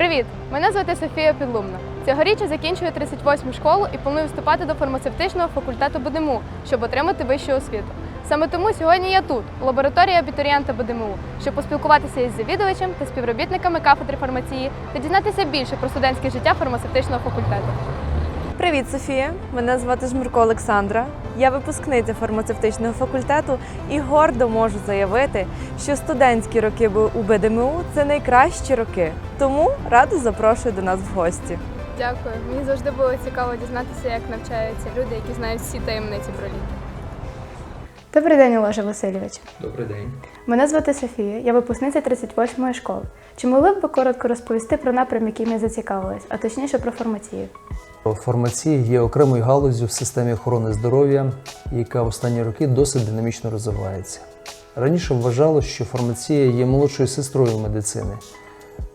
Привіт! Мене звати Софія Підлумна. Цьогоріч я закінчую 38 школу і планую вступати до фармацевтичного факультету БДМУ, щоб отримати вищу освіту. Саме тому сьогодні я тут, у лабораторії абітурієнта БДМУ, щоб поспілкуватися із завідувачем та співробітниками кафедри фармації та дізнатися більше про студентське життя фармацевтичного факультету. Привіт, Софія! Мене звати Жмурко Олександра. Я випускниця фармацевтичного факультету і гордо можу заявити, що студентські роки у БДМУ це найкращі роки. Тому радо запрошую до нас в гості. Дякую. Мені завжди було цікаво дізнатися, як навчаються люди, які знають всі таємниці про ліки. Добрий день, Олеже Васильович. Добрий день. Мене звати Софія, я випускниця 38-ї школи. Чи могли б ви коротко розповісти про напрям, яким я зацікавилась, а точніше про фармацію? Фармація є окремою галуззю в системі охорони здоров'я, яка в останні роки досить динамічно розвивається. Раніше вважалось, що фармація є молодшою сестрою медицини.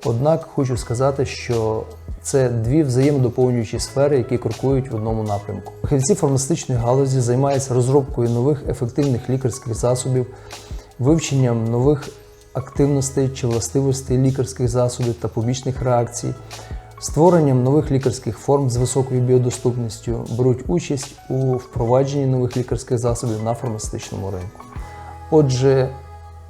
Однак хочу сказати, що це дві взаємодоповнюючі сфери, які крокують в одному напрямку. Фахівці фармацевтичної галузі займаються розробкою нових ефективних лікарських засобів, вивченням нових активностей чи властивостей лікарських засобів та побічних реакцій, створенням нових лікарських форм з високою біодоступністю, беруть участь у впровадженні нових лікарських засобів на фармацевтичному ринку. Отже,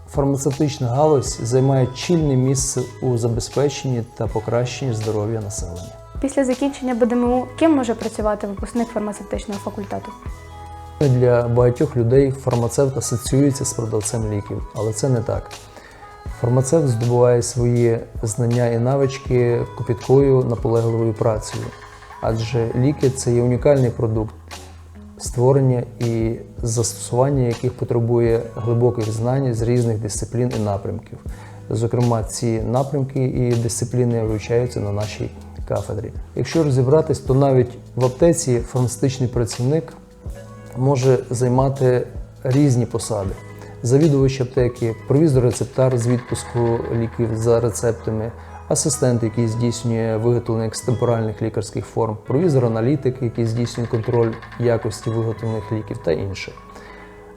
фармацевтична галузь займає чільне місце у забезпеченні та покращенні здоров'я населення. Після закінчення БДМУ ким може працювати випускник фармацевтичного факультету? Для багатьох людей фармацевт асоціюється з продавцем ліків, але це не так. Фармацевт здобуває свої знання і навички копіткою наполегливою працею, адже ліки це є унікальний продукт, створення і застосування яких потребує глибоких знань з різних дисциплін і напрямків. Зокрема, ці напрямки і дисципліни вивчаються на нашій кафедрі. Якщо розібратись, то навіть в аптеці фармацевтичний працівник може займати різні посади. Завідувач аптеки, провізор-рецептар з відпуску ліків за рецептами, асистент, який здійснює виготовлення екстемпоральних лікарських форм, провізор-аналітик, який здійснює контроль якості виготовлених ліків та інше.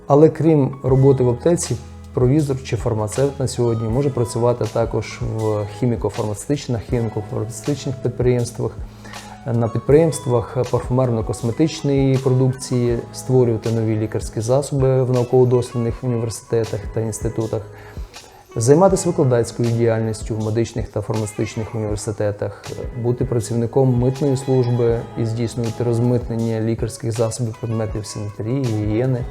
Але крім роботи в аптеці, провізор чи фармацевт на сьогодні може працювати також в хіміко-фармацевтичних, хіміко-фармацевтичних підприємствах, на підприємствах парфумерно-косметичної продукції, створювати нові лікарські засоби в науково-дослідних університетах та інститутах, займатися викладацькою діяльністю в медичних та фармацевтичних університетах, бути працівником митної служби і здійснювати розмитнення лікарських засобів предметів санітарії, гігієни,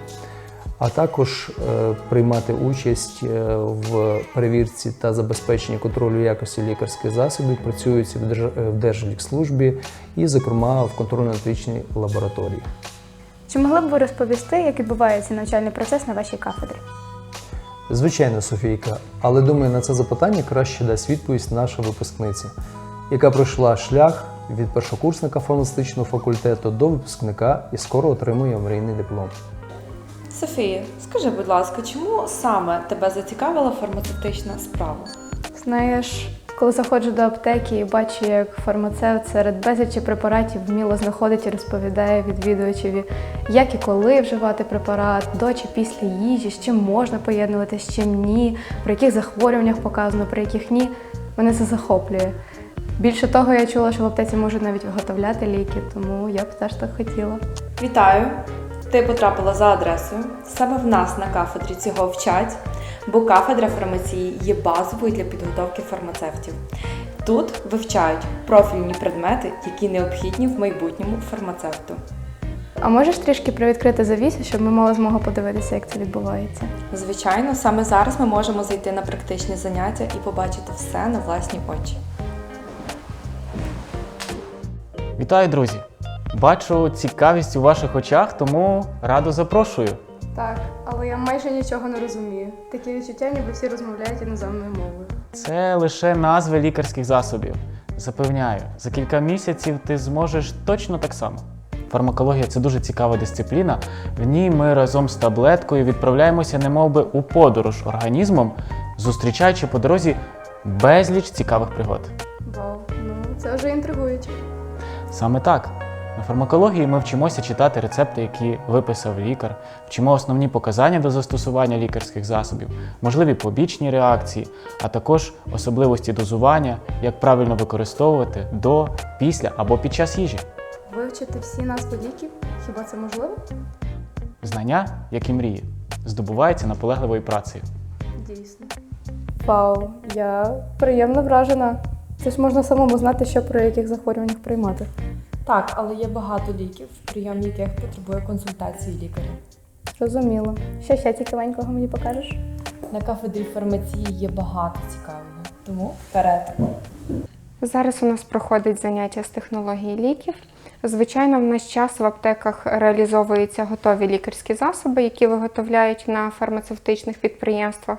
а також е, приймати участь е, в перевірці та забезпеченні контролю якості лікарських засобів, працюючи в е, в Держлікслужбі і, зокрема, в контрольно-аналітичній лабораторії. Чи могли б ви розповісти, як відбувається навчальний процес на вашій кафедрі? Звичайно, Софійка, але думаю, на це запитання краще дасть відповідь наша випускниця, яка пройшла шлях від першокурсника фармацевтичного факультету до випускника і скоро отримує мрійний диплом. Софія, скажи, будь ласка, чому саме тебе зацікавила фармацевтична справа? Знаєш, коли заходжу до аптеки і бачу, як фармацевт серед безлічі препаратів вміло знаходить і розповідає відвідувачеві, як і коли вживати препарат, до чи після їжі, з чим можна поєднувати, з чим ні, при яких захворюваннях показано, при яких ні, мене це захоплює. Більше того, я чула, що в аптеці можуть навіть виготовляти ліки, тому я б теж так хотіла. Вітаю! Ти потрапила за адресою. Саме в нас на кафедрі цього вчать, бо кафедра фармації є базовою для підготовки фармацевтів. Тут вивчають профільні предмети, які необхідні в майбутньому фармацевту. А можеш трішки привідкрити завісу, щоб ми мали змогу подивитися, як це відбувається? Звичайно, саме зараз ми можемо зайти на практичні заняття і побачити все на власні очі. Вітаю, друзі! Бачу цікавість у ваших очах, тому радо запрошую. Так, але я майже нічого не розумію. Такі відчуття, ніби всі розмовляють іноземною мовою. Це лише назви лікарських засобів. Запевняю, за кілька місяців ти зможеш точно так само. Фармакологія це дуже цікава дисципліна. В ній ми разом з таблеткою відправляємося немовби у подорож організмом, зустрічаючи по дорозі безліч цікавих пригод. Вау, ну це вже інтригуюче. Саме так. На фармакології ми вчимося читати рецепти, які виписав лікар, вчимо основні показання до застосування лікарських засобів, можливі побічні реакції, а також особливості дозування, як правильно використовувати до, після або під час їжі. Вивчити всі назви ліків? Хіба це можливо? Знання, як і мрії, здобуваються наполегливою працею. Дійсно. Вау, я приємно вражена. Це ж можна самому знати, що при яких захворюваннях приймати. Так, але є багато ліків, прийом яких потребує консультації лікаря. Зрозуміло. Що ще цікавенького мені покажеш? На кафедрі фармації є багато цікавого, тому вперед. Зараз у нас проходить заняття з технології ліків. Звичайно, в наш час в аптеках реалізовуються готові лікарські засоби, які виготовляють на фармацевтичних підприємствах.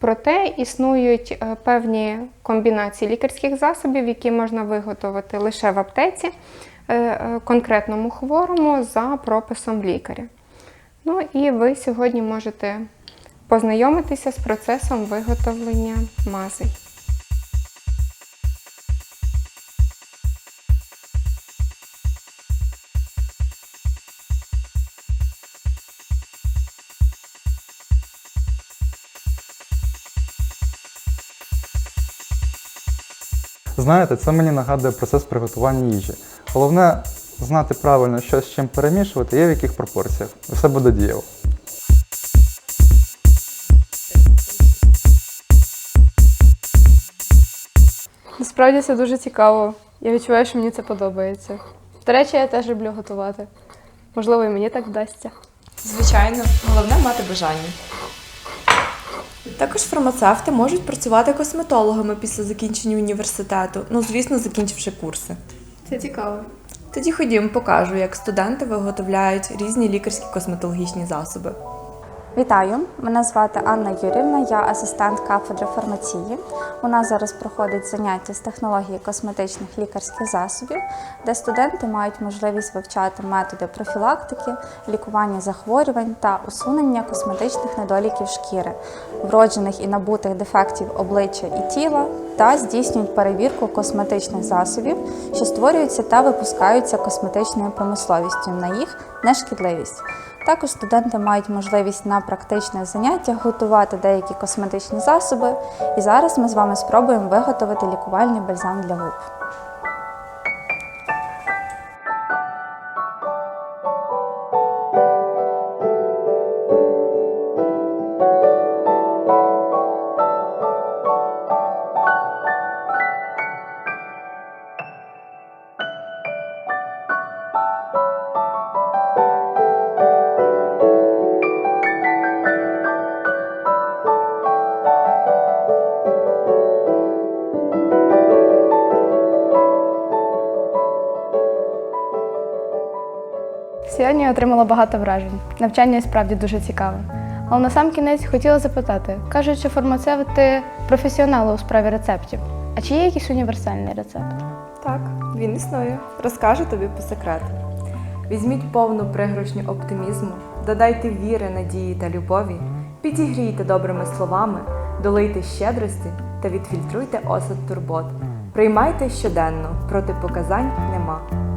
Проте існують е, певні комбінації лікарських засобів, які можна виготовити лише в аптеці конкретному хворому за прописом лікаря. Ну і ви сьогодні можете познайомитися з процесом виготовлення мазей. Знаєте, це мені нагадує процес приготування їжі. Головне знати правильно, що з чим перемішувати і в яких пропорціях. І все буде дієво. Насправді це дуже цікаво. Я відчуваю, що мені це подобається. До речі, я теж люблю готувати. Можливо, і мені так вдасться. Звичайно, головне мати бажання. Також фармацевти можуть працювати косметологами після закінчення університету, ну, звісно, закінчивши курси. Це цікаво. Тоді ходім, покажу, як студенти виготовляють різні лікарські косметологічні засоби. Вітаю, мене звати Анна Юрівна, я асистент кафедри фармації. У нас зараз проходить заняття з технології косметичних лікарських засобів, де студенти мають можливість вивчати методи профілактики, лікування захворювань та усунення косметичних недоліків шкіри, вроджених і набутих дефектів обличчя і тіла, та здійснюють перевірку косметичних засобів, що створюються та випускаються косметичною промисловістю на їх нешкідливість. Також студенти мають можливість на практичних заняттях готувати деякі косметичні засоби. І зараз ми з вами спробуємо виготовити лікувальний бальзам для губ. Отримала багато вражень. Навчання і справді дуже цікаве. Але на сам кінець хотіла запитати: кажуть, що фармацевти професіонали у справі рецептів. А чи є якийсь універсальний рецепт? Так, він існує. Розкажу тобі по секрету. Візьміть повну пригоршню оптимізму, додайте віри, надії та любові, підігрійте добрими словами, долийте щедрості та відфільтруйте осад турбот. Приймайте щоденно, протипоказань нема.